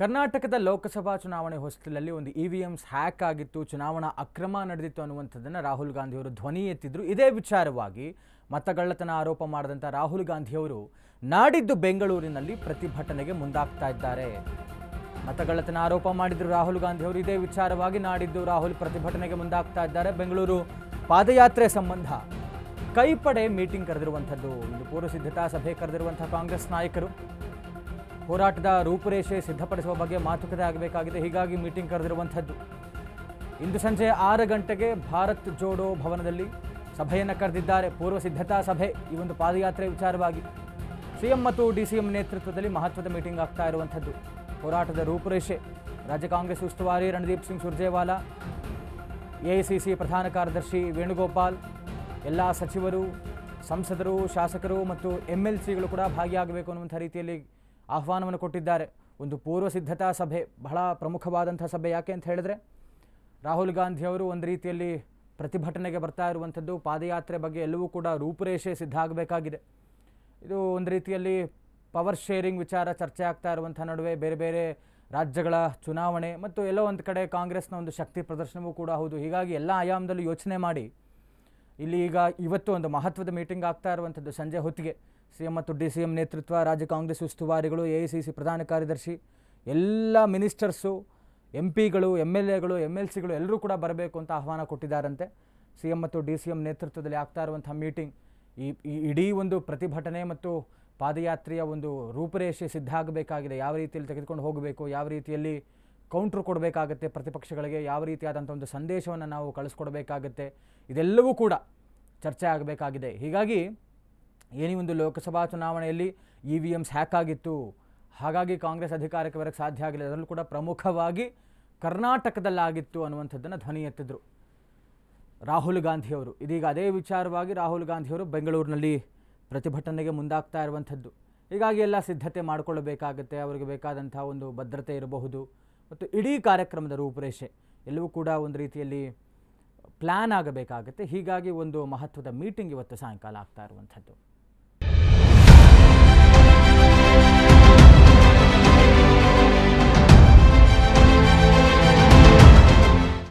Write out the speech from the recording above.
ಕರ್ನಾಟಕದ ಲೋಕಸಭಾ ಚುನಾವಣೆ ಹೊಸ್ತಿಲಲ್ಲಿ ಒಂದು ಇ ವಿ ಎಮ್ಸ್ ಹ್ಯಾಕ್ ಆಗಿತ್ತು, ಚುನಾವಣಾ ಅಕ್ರಮ ನಡೆದಿತ್ತು ಅನ್ನುವಂಥದ್ದನ್ನು ರಾಹುಲ್ ಗಾಂಧಿಯವರು ಧ್ವನಿ ಎತ್ತಿದ್ರು. ಇದೇ ವಿಚಾರವಾಗಿ ಮತಗಳ್ಳತನ ಆರೋಪ ಮಾಡಿದಂಥ ರಾಹುಲ್ ಗಾಂಧಿಯವರು ನಾಡಿದ್ದು ಬೆಂಗಳೂರಿನಲ್ಲಿ ಪ್ರತಿಭಟನೆಗೆ ಮುಂದಾಗ್ತಾ ಇದ್ದಾರೆ. ಮತಗಳ್ಳತನ ಆರೋಪ ಮಾಡಿದ್ರು ರಾಹುಲ್ ಗಾಂಧಿ ಅವರು ಇದೇ ವಿಚಾರವಾಗಿ ನಾಡಿದ್ದು ರಾಹುಲ್ ಪ್ರತಿಭಟನೆಗೆ ಮುಂದಾಗ್ತಾ ಇದ್ದಾರೆ. ಬೆಂಗಳೂರು ಪಾದಯಾತ್ರೆ ಸಂಬಂಧ ಕೈಪಡೆ ಮೀಟಿಂಗ್ ಕರೆದಿರುವಂಥದ್ದು. ಒಂದು ಪೂರ್ವ ಸಿದ್ಧತಾ ಸಭೆ ಕರೆದಿರುವಂಥ ಕಾಂಗ್ರೆಸ್ ನಾಯಕರು. ಹೋರಾಟದ ರೂಪುರೇಷೆ ಸಿದ್ಧಪಡಿಸುವ ಬಗ್ಗೆ ಮಾತುಕತೆ ಆಗಬೇಕಾಗಿದೆ. ಹೀಗಾಗಿ ಮೀಟಿಂಗ್ ಕರೆದಿರುವಂಥದ್ದು. ಇಂದು ಸಂಜೆ ಆರು ಗಂಟೆಗೆ ಭಾರತ್ ಜೋಡೋ ಭವನದಲ್ಲಿ ಸಭೆಯನ್ನು ಕರೆದಿದ್ದಾರೆ. ಪೂರ್ವ ಸಿದ್ಧತಾ ಸಭೆ, ಈ ಒಂದು ಪಾದಯಾತ್ರೆ ವಿಚಾರವಾಗಿ. ಸಿಎಂ ಮತ್ತು ಡಿ ಸಿ ನೇತೃತ್ವದಲ್ಲಿ ಮಹತ್ವದ ಮೀಟಿಂಗ್ ಆಗ್ತಾ ಇರುವಂಥದ್ದು. ಹೋರಾಟದ ರೂಪುರೇಷೆ, ರಾಜ್ಯ ಕಾಂಗ್ರೆಸ್ ಉಸ್ತುವಾರಿ ರಣದೀಪ್ ಸಿಂಗ್ ಸುರ್ಜೇವಾಲಾ, ಎಐಸಿಸಿ ಪ್ರಧಾನ ಕಾರ್ಯದರ್ಶಿ ವೇಣುಗೋಪಾಲ್, ಎಲ್ಲ ಸಚಿವರು, ಸಂಸದರು, ಶಾಸಕರು ಮತ್ತು ಎಂ ಎಲ್ ಕೂಡ ಭಾಗಿಯಾಗಬೇಕು ಅನ್ನುವಂಥ ರೀತಿಯಲ್ಲಿ ಆಹ್ವಾನವನ್ನು ಕೊಟ್ಟಿದ್ದಾರೆ. ಒಂದು ಪೂರ್ವ ಸಿದ್ಧತಾ ಸಭೆ, ಬಹಳ ಪ್ರಮುಖವಾದಂಥ ಸಭೆ ಯಾಕೆ ಅಂತ ಹೇಳಿದ್ರೆ, ರಾಹುಲ್ ಗಾಂಧಿ ಅವರು ಒಂದು ರೀತಿಯಲ್ಲಿ ಪ್ರತಿಭಟನೆಗೆ ಬರ್ತಾ ಇರುವಂಥದ್ದು, ಪಾದಯಾತ್ರೆ ಬಗ್ಗೆ ಎಲ್ಲವೂ ಕೂಡ ರೂಪುರೇಷೆ ಸಿದ್ಧ ಆಗಬೇಕಾಗಿದೆ. ಇದು ಒಂದು ರೀತಿಯಲ್ಲಿ ಪವರ್ ಶೇರಿಂಗ್ ವಿಚಾರ ಚರ್ಚೆ ಆಗ್ತಾ ಇರುವಂಥ ನಡುವೆ ಬೇರೆ ಬೇರೆ ರಾಜ್ಯಗಳ ಚುನಾವಣೆ ಮತ್ತು ಎಲ್ಲೋ ಒಂದು ಕಡೆ ಕಾಂಗ್ರೆಸ್ನ ಒಂದು ಶಕ್ತಿ ಪ್ರದರ್ಶನವೂ ಕೂಡ ಹೌದು. ಹೀಗಾಗಿ ಎಲ್ಲ ಆಯಾಮದಲ್ಲೂ ಯೋಚನೆ ಮಾಡಿ, ಇಲ್ಲಿ ಈಗ ಇವತ್ತು ಒಂದು ಮಹತ್ವದ ಮೀಟಿಂಗ್ ಆಗ್ತಾ ಇರುವಂಥದ್ದು ಸಂಜೆ ಹೊತ್ತಿಗೆ. ಸಿ ಎಂ ಮತ್ತು ಡಿ ಸಿ ಎಂ ನೇತೃತ್ವ, ರಾಜ್ಯ ಕಾಂಗ್ರೆಸ್ ಉಸ್ತುವಾರಿಗಳು ಎ ಐ ಸಿ ಸಿ ಪ್ರಧಾನ ಕಾರ್ಯದರ್ಶಿ, ಎಲ್ಲ ಮಿನಿಸ್ಟರ್ಸು ಎಂ ಪಿಗಳು ಎಂ ಎಲ್ ಎಗಳು ಎಂ ಎಲ್ ಸಿಗಳು ಎಲ್ಲರೂ ಕೂಡ ಬರಬೇಕು ಅಂತ ಆಹ್ವಾನ ಕೊಟ್ಟಿದ್ದಾರಂತೆ. ಸಿ ಎಂ ಮತ್ತು ಡಿ ಸಿ ಎಂ ನೇತೃತ್ವದಲ್ಲಿ ಆಗ್ತಾ ಇರುವಂಥ ಮೀಟಿಂಗ್ ಈ ಇಡೀ ಒಂದು ಪ್ರತಿಭಟನೆ ಮತ್ತು ಪಾದಯಾತ್ರೆಯ ಒಂದು ರೂಪುರೇಷೆ ಸಿದ್ಧ ಆಗಬೇಕಾಗಿದೆ. ಯಾವ ರೀತಿಯಲ್ಲಿ ತೆಗೆದುಕೊಂಡು ಹೋಗಬೇಕು, ಯಾವ ರೀತಿಯಲ್ಲಿ ಕೌಂಟ್ರ್ ಕೊಡಬೇಕಾಗತ್ತೆ ಪ್ರತಿಪಕ್ಷಗಳಿಗೆ, ಯಾವ ರೀತಿಯಾದಂಥ ಒಂದು ಸಂದೇಶವನ್ನು ನಾವು ಕಳಿಸ್ಕೊಡ್ಬೇಕಾಗತ್ತೆ, ಇದೆಲ್ಲವೂ ಕೂಡ ಚರ್ಚೆ ಆಗಬೇಕಾಗಿದೆ. ಹೀಗಾಗಿ ಏನೇ ಒಂದು ಲೋಕಸಭಾ ಚುನಾವಣೆಯಲ್ಲಿ ಇ ವಿ ಎಮ್ಸ್ ಹ್ಯಾಕ್ ಆಗಿತ್ತು. ಹಾಗಾಗಿ ಕಾಂಗ್ರೆಸ್ ಅಧಿಕಾರಕ್ಕೆ ಬರೋಕ್ಕೆ ಸಾಧ್ಯ ಆಗಿಲ್ಲ. ಅದರಲ್ಲೂ ಕೂಡ ಪ್ರಮುಖವಾಗಿ ಕರ್ನಾಟಕದಲ್ಲಾಗಿತ್ತು ಅನ್ನುವಂಥದ್ದನ್ನು ಧ್ವನಿ ಎತ್ತಿದ್ರು ರಾಹುಲ್ ಗಾಂಧಿಯವರು. ಇದೀಗ ಅದೇ ವಿಚಾರವಾಗಿ ರಾಹುಲ್ ಗಾಂಧಿಯವರು ಬೆಂಗಳೂರಿನಲ್ಲಿ ಪ್ರತಿಭಟನೆಗೆ ಮುಂದಾಗ್ತಾ ಇರುವಂಥದ್ದು. ಹೀಗಾಗಿ ಎಲ್ಲ ಸಿದ್ಧತೆ ಮಾಡಿಕೊಳ್ಳಬೇಕಾಗತ್ತೆ. ಅವರಿಗೆ ಬೇಕಾದಂಥ ಒಂದು ಭದ್ರತೆ ಇರಬಹುದು. ಮತ್ತು ಇಡೀ ಕಾರ್ಯಕ್ರಮದ ರೂಪುರೇಷೆ ಎಲ್ಲವೂ ಕೂಡ ಒಂದು ರೀತಿಯಲ್ಲಿ ಪ್ಲ್ಯಾನ್ ಆಗಬೇಕಾಗುತ್ತೆ. ಹೀಗಾಗಿ ಒಂದು ಮಹತ್ವದ ಮೀಟಿಂಗ್ ಇವತ್ತು ಸಾಯಂಕಾಲ ಆಗ್ತಾ ಇರುವಂಥದ್ದು.